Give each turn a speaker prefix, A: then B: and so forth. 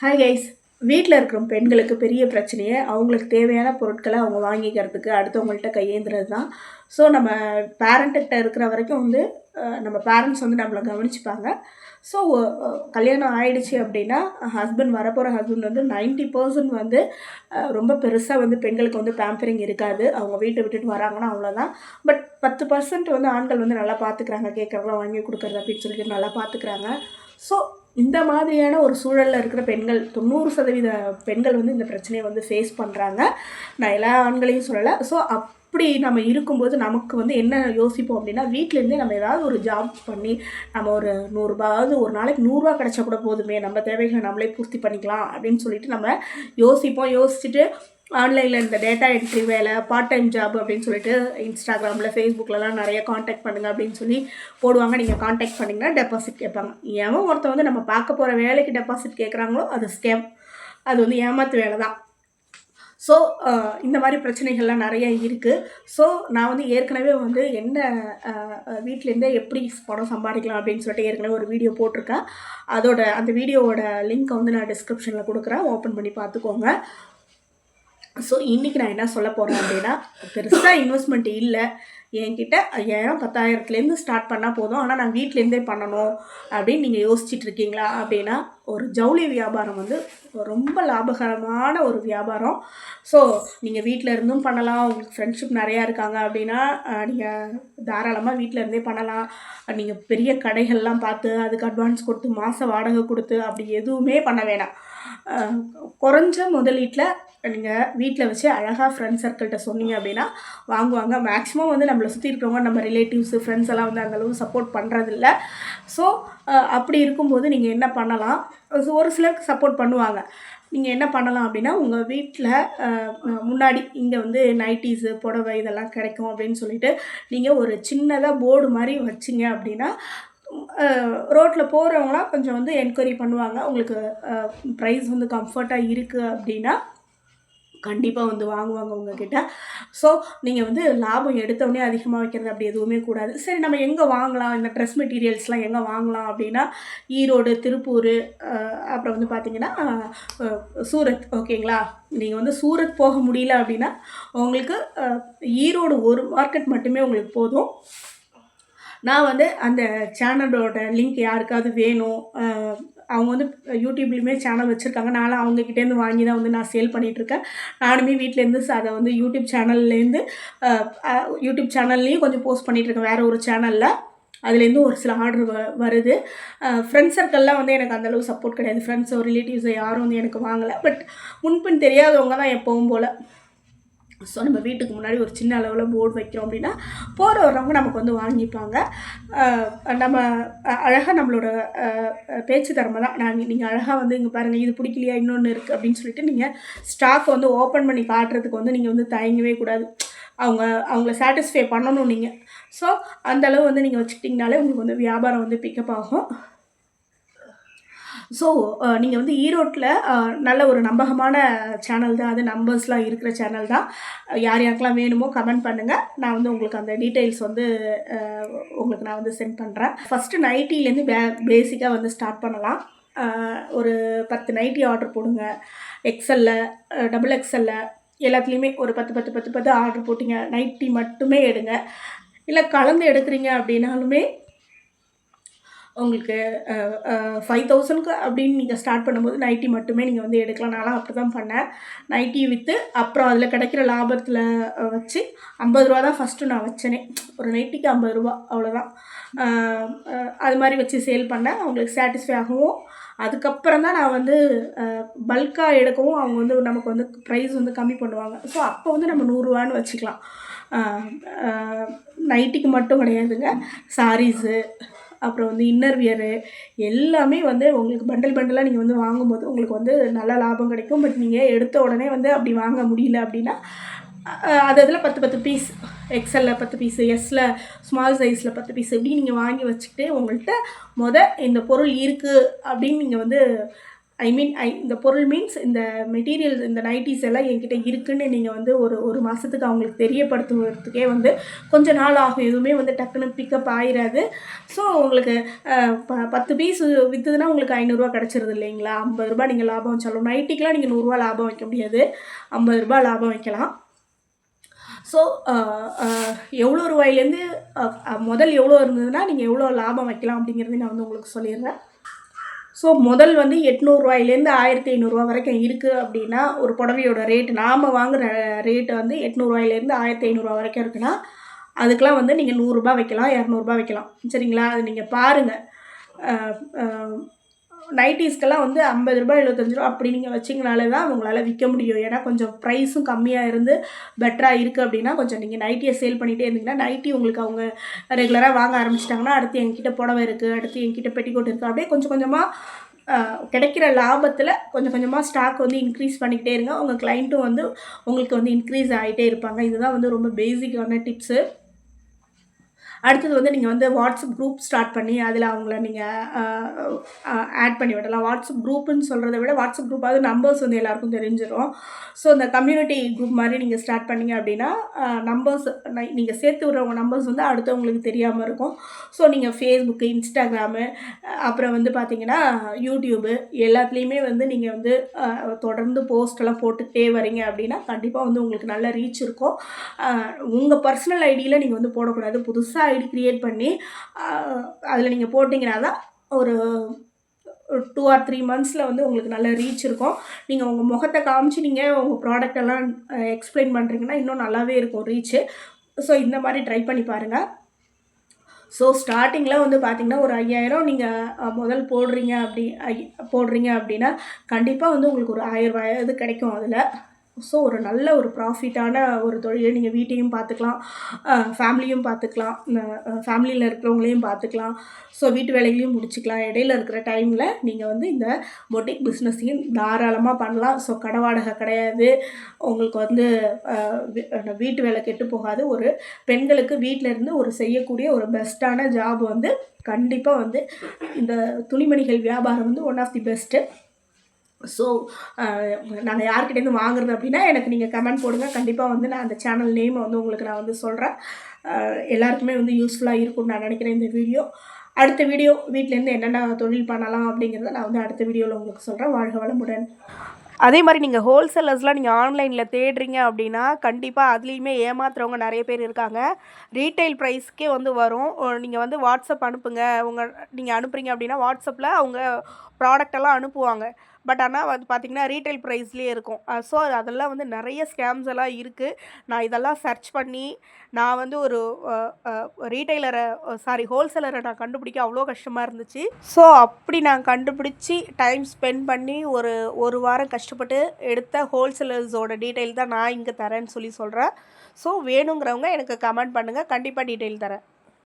A: Hi guys வீட்டில் இருக்கிற பெண்களுக்கு பெரிய பிரச்சனையே அவங்களுக்கு தேவையான பொருட்களை அவங்க வாங்கிக்கிறதுக்கு அடுத்தவங்கள்ட்ட கையேந்துறது தான் ஸோ நம்ம பேரண்ட்டுக்கிட்ட இருக்கிற வரைக்கும் வந்து நம்ம பேரண்ட்ஸ் வந்து நம்மளை கவனிச்சுப்பாங்க. ஸோ கல்யாணம் ஆயிடுச்சு அப்படின்னா ஹஸ்பண்ட் வரப்போகிற ஹஸ்பண்ட் வந்து 90% பர்சன்ட் வந்து ரொம்ப பெருசாக வந்து பெண்களுக்கு வந்து பேம்பரிங் இருக்காது. அவங்க வீட்டை விட்டுட்டு வராங்கன்னா அவ்வளோதான் பட் பத்து பர்சன்ட் வந்து ஆண்கள் வந்து நல்லா பார்த்துக்கிறாங்க கேட்குறவங்க வாங்கி கொடுக்குறது அப்படின்னு சொல்லிட்டு நல்லா பார்த்துக்கிறாங்க ஸோ இந்த மாதிரியான ஒரு சூழலில் இருக்கிற பெண்கள் தொண்ணூறு சதவீத பெண்கள் வந்து இந்த பிரச்சனையை வந்து ஃபேஸ் பண்ணுறாங்க நான் எல்லா ஆண்களையும் சொல்லலை. ஸோ அப்படி நம்ம இருக்கும்போது நமக்கு வந்து என்ன யோசிப்போம் அப்படின்னா வீட்டிலேருந்தே நம்ம ஏதாவது ஒரு ஜாப் பண்ணி நம்ம ஒரு நூறுரூபாவது ஒரு நாளைக்கு நூறுரூவா கிடைச்சா கூட போதுமே. நம்ம தேவைகளை நம்மளே பூர்த்தி பண்ணிக்கலாம் அப்படின்னு சொல்லிட்டு நம்ம யோசிப்போம். யோசிச்சுட்டு ஆன்லைனில் இந்த டேட்டா என்ட்ரி வேலை பார்ட் டைம் ஜாப் அப்படின்னு சொல்லிட்டு இன்ஸ்டாகிராமில் ஃபேஸ்புக்கிலலாம் நிறைய காண்டாக்ட் பண்ணுங்கள் அப்படின்னு சொல்லி போடுவாங்க. நீங்கள் காண்டாக்ட் பண்ணிங்கன்னா டெபாசிட் கேட்பாங்க. ஏன் ஒருத்தர் வந்து நம்ம பார்க்க போகிற வேலைக்கு டெபாசிட் கேட்குறாங்களோ அது ஸ்கேம் அது வந்து ஏமாத்து வேலை தான். ஸோ இந்த மாதிரி பிரச்சனைகள்லாம் நிறைய இருக்குது ஸோ நான் வந்து ஏற்கனவே வந்து என்ன வீட்டிலேருந்தே எப்படி பணம் சம்பாதிக்கலாம் அப்படின்னு சொல்லிட்டு ஏற்கனவே ஒரு வீடியோ போட்டிருக்கேன். அதோட அந்த வீடியோவோட லிங்க்கை வந்து நான் டிஸ்கிரிப்ஷனில் கொடுக்குறேன். ஓப்பன் பண்ணி பார்த்துக்கோங்க. ஸோ இன்றைக்கி நான் என்ன சொல்ல போகிறேன் அப்படின்னா பெருசாக இன்வெஸ்ட்மெண்ட் இல்லை. என்கிட்ட ஐயாயிரம் பத்தாயிரத்துலேருந்து ஸ்டார்ட் பண்ணால் போதும்? ஆனால் நான் வீட்டிலேருந்தே பண்ணணும் அப்படின்னு நீங்கள் யோசிச்சுட்டு இருக்கீங்களா? அப்படின்னா ஒரு ஜவுளி வியாபாரம் வந்து ரொம்ப லாபகரமான ஒரு வியாபாரம். ஸோ நீங்கள் வீட்டில் இருந்தும் பண்ணலாம். உங்களுக்கு ஃப்ரெண்ட்ஷிப் நிறையா இருக்காங்க அப்படின்னா நீங்கள் தாராளமாக வீட்டில் இருந்தே பண்ணலாம். நீங்கள் பெரிய கடைகள்லாம் பார்த்து அதுக்கு அட்வான்ஸ் கொடுத்து மாத வாடகை கொடுத்து அப்படி எதுவுமே பண்ண வேணாம். குறைஞ்ச முதலீட்டில் நீங்கள் வீட்டில் வச்சு அழகாக ஃப்ரெண்ட்ஸ் சர்க்கிள்கிட்ட சொன்னீங்க அப்படின்னா வாங்குவாங்க. மேக்ஸிமம் வந்து நம்மளை சுற்றி இருக்கிறவங்க நம்ம ரிலேட்டிவ்ஸு ஃப்ரெண்ட்ஸ் எல்லாம் வந்து அந்தளவு சப்போர்ட் பண்ணுறதில்ல ஸோ அப்படி இருக்கும்போது நீங்கள் என்ன பண்ணலாம்? ஸோ ஒரு சிலருக்கு சப்போர்ட் பண்ணுவாங்க. நீங்கள் என்ன பண்ணலாம் அப்படின்னா உங்கள் வீட்டில் முன்னாடி இங்கே வந்து நைட்டிஸு புடவை இதெல்லாம் கிடைக்கும் அப்படின்னு சொல்லிட்டு நீங்கள் ஒரு சின்னதாக போர்டு மாதிரி வச்சிங்க அப்படின்னா ரோட்டில் போகிறவங்களாம் கொஞ்சம் வந்து என்கொயரி பண்ணுவாங்க. உங்களுக்கு ப்ரைஸ் வந்து கம்ஃபர்ட்டாக இருக்குது அப்படின்னா கண்டிப்பாக வந்து வாங்குவாங்க உங்ககிட்ட. ஸோ நீங்கள் வந்து லாபம் எடுத்தோடனே அதிகமாக வைக்கிறது அப்படி எதுவுமே கூடாது. சரி நம்ம எங்கே வாங்கலாம்? இந்த ட்ரெஸ் மெட்டீரியல்ஸ்லாம் எங்கே வாங்கலாம் அப்படின்னா ஈரோடு திருப்பூர் அப்புறம் வந்து பார்த்தீங்கன்னா சூரத் ஓகேங்களா? நீங்கள் வந்து சூரத் போக முடியல அப்படின்னா உங்களுக்கு ஈரோடு ஒரு மார்க்கெட் மட்டுமே உங்களுக்கு போதும். நான் வந்து அந்த சேனலோட லிங்க் யாருக்காவது வேணும் அவங்க வந்து யூடியூப்லேயுமே சேனல் வச்சுருக்காங்க. நானும் அவங்கக்கிட்டேருந்து வாங்கி தான் வந்து நான் சேல் பண்ணிகிட்ருக்கேன் நானுமே வீட்டிலேருந்து அதை வந்து யூடியூப் சேனல்லேருந்து யூடியூப் சேனல்லையும் கொஞ்சம் போஸ்ட் பண்ணிகிட்ருக்கேன் வேறு ஒரு சேனலில் அதுலேருந்து ஒரு சில ஆர்டர் வ வருது. ஃப்ரெண்ட்ஸ் சர்க்கிள்லாம் வந்து எனக்கு அந்தளவு சப்போர்ட் கிடையாது. ஃப்ரெண்ட்ஸோ ரிலேட்டிவ்ஸோ யாரும் வந்து எனக்கு வாங்கலை. பட் முன்பின் தெரியாதவங்க தான் எப்போவும் போல். ஸோ நம்ம வீட்டுக்கு முன்னாடி ஒரு சின்ன அளவில் போர்டு வைக்கிறோம் அப்படின்னா போகிற வர்றவங்க நமக்கு வந்து வாங்கிப்பாங்க. நம்ம அழகாக நம்மளோட பேச்சு திறமை தான் நாங்கள் நீங்கள் அழகாக வந்து இங்கே பாருங்கள் இது பிடிக்கலையா இன்னொன்று இருக்குது அப்படின்னு சொல்லிட்டு நீங்கள் ஸ்டாக் வந்து ஓப்பன் பண்ணி காட்டுறதுக்கு வந்து நீங்கள் வந்து தயங்கவே கூடாது. அவங்க அவங்கள சாட்டிஸ்ஃபை பண்ணணும் நீங்கள் ஸோ அந்தளவு வந்து நீங்கள் வச்சுக்கிட்டிங்கனாலே உங்களுக்கு வந்து வியாபாரம் வந்து பிக்கப் ஆகும். ஸோ uh, நீங்கள் வந்து ஈரோட்டில் uh, நல்ல ஒரு நம்பகமான சேனல் தான். அது நம்பர்ஸ்லாம் இருக்கிற சேனல் தான். யார் யாருக்கெல்லாம் வேணுமோ கமெண்ட் பண்ணுங்கள் நான் வந்து உங்களுக்கு அந்த டீட்டெயில்ஸ் வந்து uh, உங்களுக்கு நான் வந்து சென்ட் பண்ணுறேன் ஃபஸ்ட்டு நைட்டிலேருந்து பே பேசிக்காக வந்து ஸ்டார்ட் பண்ணலாம். ஒரு பத்து நைட்டி ஆர்டர் போடுங்க. எக்ஸல்ல டபுள் எக்ஸல்ல எல்லாத்துலேயுமே ஒரு பத்து பத்து பத்து பத்து ஆர்டர் போட்டிங்க. நைட்டி மட்டுமே எடுங்க. இல்லை கலந்து எடுக்கிறீங்க அப்படின்னாலுமே உங்களுக்கு ஃபைவ் தௌசண்ட்க்கு அப்படின்னு நீங்கள் ஸ்டார்ட் பண்ணும்போது நைட்டி மட்டுமே நீங்கள் வந்து எடுக்கலாம். நானும் அப்படி தான் பண்ணேன். நைட்டி விற்று அப்புறம் அதில் கிடைக்கிற லாபத்தில் வச்சு ஐம்பது ரூபா தான் ஃபஸ்ட்டு நான் வச்சேனே. ஒரு நைட்டிக்கு ஐம்பது ரூபா அவ்வளோதான் அது மாதிரி வச்சு சேல் பண்ணேன். அவங்களுக்கு சாட்டிஸ்ஃபை ஆகவும். அதுக்கப்புறம் தான் நான் வந்து பல்காக எடுக்கவும் அவங்க வந்து நமக்கு வந்து ப்ரைஸ் வந்து கம்மி பண்ணுவாங்க. ஸோ அப்போ வந்து நம்ம நூறுரூவான்னு வச்சுக்கலாம். நைட்டிக்கு மட்டும் கிடையாதுங்க. சாரீஸு அப்புறம் வந்து இன்னர் வியரு எல்லாமே வந்து உங்களுக்கு பண்டல் பண்டலாக நீங்கள் வந்து வாங்கும்போது உங்களுக்கு வந்து நல்ல லாபம் கிடைக்கும். பட் நீங்கள் எடுத்த உடனே வந்து அப்படி வாங்க முடியல அப்படின்னா அது அதில் பத்து பத்து பீஸ் எக்ஸலில் பத்து பீஸு எஸ்ஸில் ஸ்மால் சைஸில் பத்து பீஸ் இப்படி நீங்கள் வாங்கி வச்சுக்கிட்டு உங்கள்கிட்ட முத இந்த பொருள் இருக்குது அப்படின்னு நீங்கள் வந்து ஐ மீன் ஐ இந்த பொருள் மீன்ஸ் இந்த மெட்டீரியல் இந்த நைட்டிஸ் எல்லாம் என்கிட்ட இருக்குன்னு நீங்கள் வந்து ஒரு ஒரு மாதத்துக்கு அவங்களுக்கு தெரியப்படுத்துவதுக்கே வந்து கொஞ்ச நாள் ஆகும். எதுவுமே வந்து டக்குன்னு பிக்கப் ஆயிராது. ஸோ உங்களுக்கு ப பத்து பீஸ் விற்றுதுன்னா உங்களுக்கு ஐநூறுரூவா கிடச்சிருது இல்லைங்களா? ஐம்பது ரூபா நீங்கள் லாபம் வச்சாலும். நைட்டிக்கெலாம் நீங்கள் நூறுரூவா லாபம் வைக்க முடியாது. ஐம்பது ரூபா லாபம் வைக்கலாம். ஸோ எவ்வளோ ரூபாயிலேருந்து முதல் எவ்வளோ இருந்ததுன்னா நீங்கள் எவ்வளோ லாபம் வைக்கலாம் அப்படிங்கிறதையும் நான் வந்து உங்களுக்கு சொல்லிடுறேன். ஸோ முதல் வந்து எட்நூறுரூவாயிலேருந்து ஆயிரத்தி ஐநூறுரூவா வரைக்கும் இருக்குது அப்படின்னா ஒரு புடவையோட ரேட் நாம் வாங்குகிற ரேட்டு வந்து எட்நூறுரூவாயிலேருந்து ஆயிரத்தி ஐநூறுரூவா வரைக்கும் இருக்குன்னா அதுக்கெலாம் வந்து நீங்கள் நூறுரூபா வைக்கலாம் இரநூறுபா வைக்கலாம். சரிங்களா? அது நீங்கள் பாருங்கள் நைட்டிஸ்க்கெல்லாம் வந்து ஐம்பது ரூபாய் எழுபத்தஞ்சு ரூபா அப்படி நீங்கள் வச்சிங்கனாலே தான் உங்களால் விற்க முடியும். ஏன்னா கொஞ்சம் ப்ரைஸும் கம்மியாக இருந்து பெட்டராக இருக்குது அப்படின்னா கொஞ்சம் நீங்கள் நைட்டியை சேல் பண்ணிகிட்டே இருந்தீங்கன்னா நைட்டி உங்களுக்கு அவங்க ரெகுலராக வாங்க ஆரம்பிச்சிட்டாங்கன்னா அடுத்து என்கிட்ட புடவை இருக்குது அடுத்து என்கிட்ட பெட்டிக்கோட் இருக்குது அப்படியே கொஞ்சம் கொஞ்சமாக கிடைக்கிற லாபத்தில் கொஞ்சம் கொஞ்சமாக ஸ்டாக் வந்து இன்க்ரீஸ் பண்ணிக்கிட்டே இருங்க. உங்கள் கிளைண்ட்டும் வந்து உங்களுக்கு வந்து இன்க்ரீஸ் ஆகிட்டே இருப்பாங்க. இதுதான் வந்து ரொம்ப பேசிக்கான டிப்ஸு அடுத்தது வந்து நீங்கள் வந்து வாட்ஸ்அப் குரூப் ஸ்டார்ட் பண்ணி அதில் அவங்கள நீங்கள் ஆட் பண்ணி விடலாம். வாட்ஸ்அப் குரூப்புன்னு சொல்கிறத விட வாட்ஸ்அப் குரூப்பாவது நம்பர்ஸ் வந்து எல்லாருக்கும் தெரிஞ்சிடும் ஸோ இந்த கம்யூனிட்டி குரூப் மாதிரி நீங்கள் ஸ்டார்ட் பண்ணீங்க அப்படின்னா நம்பர்ஸ் நீங்கள் சேர்த்து விடுறவங்க நம்பர்ஸ் வந்து அடுத்தவங்களுக்கு தெரியாமல் இருக்கும். ஸோ நீங்கள் ஃபேஸ்புக்கு இன்ஸ்டாகிராமு அப்புறம் வந்து பார்த்தீங்கன்னா யூடியூபு எல்லாத்துலேயுமே வந்து நீங்கள் வந்து தொடர்ந்து போஸ்டெல்லாம் போட்டுகிட்டே வரீங்க அப்படின்னா கண்டிப்பாக வந்து உங்களுக்கு நல்ல ரீச் இருக்கும். உங்கள் பர்சனல் ஐடியில் நீங்கள் வந்து போடக்கூடாது. புதுசாக ஐடி க்ரியேட் பண்ணி அதில் நீங்கள் போட்டிங்கன்னா தான் ஒரு டூ ஆர் த்ரீ மந்த்ஸில் வந்து உங்களுக்கு நல்ல ரீச் இருக்கும். நீங்கள் உங்கள் முகத்தை காமிச்சு நீங்கள் உங்கள் ப்ராடக்ட் எல்லாம் எக்ஸ்பிளைன் பண்ணுறீங்கன்னா இன்னும் நல்லாவே இருக்கும் ரீச்சு ஸோ இந்த மாதிரி ட்ரை பண்ணி பாருங்கள் ஸோ ஸ்டார்டிங்கில் வந்து பார்த்திங்கன்னா ஒரு ஐயாயிரம் நீங்கள் முதல் போடுறீங்க அப்படி ஐ- போடுறீங்க அப்படின்னா கண்டிப்பாக வந்து உங்களுக்கு ஒரு ஆயிரம் ரூபாயாவது கிடைக்கும் அதில். ஸோ ஒரு நல்ல ஒரு ப்ராஃபிட்டான ஒரு தொழிலை நீங்கள் வீட்டையும் பார்த்துக்கலாம். ஃபேமிலியும் பார்த்துக்கலாம். ஃபேமிலியில் இருக்கிறவங்களையும் பார்த்துக்கலாம். ஸோ வீட்டு வேலைகளையும் முடிச்சுக்கலாம். இடையில இருக்கிற டைமில் நீங்கள் வந்து இந்த பொட்டிக் பிஸ்னஸையும் தாராளமாக பண்ணலாம். ஸோ கடை வாடகை கிடையாது. உங்களுக்கு வந்து வீட்டு வேலை கெட்டு போகாது. ஒரு பெண்களுக்கு வீட்டில் இருந்து ஒரு செய்யக்கூடிய ஒரு பெஸ்ட்டான ஜாப் வந்து கண்டிப்பாக வந்து இந்த துணிமணிகள் வியாபாரம் வந்து one of the best so நாங்கள் யார்கிட்டேருந்து வாங்குறது அப்படின்னா எனக்கு நீங்கள் கமெண்ட் போடுங்க. கண்டிப்பாக வந்து நான் அந்த சேனல் நேமை வந்து உங்களுக்கு நான் வந்து சொல்கிறேன் எல்லாருக்குமே வந்து யூஸ்ஃபுல்லாக இருக்கும்னு நான் நினைக்கிறேன் இந்த வீடியோ அடுத்த வீடியோ வீட்டிலேருந்து என்னென்ன தொழில் பண்ணலாம் அப்படிங்கிறத நான் வந்து அடுத்த வீடியோவில் உங்களுக்கு சொல்கிறேன் வாழ்க வளமுடன்.
B: அதே மாதிரி நீங்கள் ஹோல்சேலர்ஸ்லாம் நீங்கள் ஆன்லைனில் தேடுறீங்க அப்படின்னா கண்டிப்பாக அதுலேயுமே ஏமாத்துறவங்க நிறைய பேர் இருக்காங்க. ரீட்டைல் ப்ரைஸ்க்கே வந்து வரும். நீங்கள் வந்து வாட்ஸ்அப் அனுப்புங்க. உங்கள் நீங்கள் அனுப்புகிறீங்க அப்படின்னா வாட்ஸ்அப்பில் அவங்க ப்ராடக்டெல்லாம் அனுப்புவாங்க. பட் ஆனால் வந்து பார்த்திங்கன்னா ரீட்டைல் ப்ரைஸ்லேயே இருக்கும். ஸோ அதெல்லாம் வந்து நிறைய ஸ்கேம்ஸ் எல்லாம் இருக்குது நான் இதெல்லாம் சர்ச் பண்ணி நான் வந்து ஒரு ரீட்டைலரை சாரி ஹோல்சேலரை நான் கண்டுபிடிக்க அவ்வளோ கஷ்டமாக இருந்துச்சு. ஸோ அப்படி நான் கண்டுபிடிச்சி டைம் ஸ்பெண்ட் பண்ணி ஒரு ஒரு வாரம் கஷ்டப்பட்டு எடுத்த ஹோல்சேலர்ஸோட டீட்டெயில் தான் நான் இங்கே தரேன்னு சொல்லி சொல்கிறேன் ஸோ வேணுங்கிறவங்க எனக்கு கமெண்ட் பண்ணுங்கள் கண்டிப்பாக டீட்டெயில் தரேன்.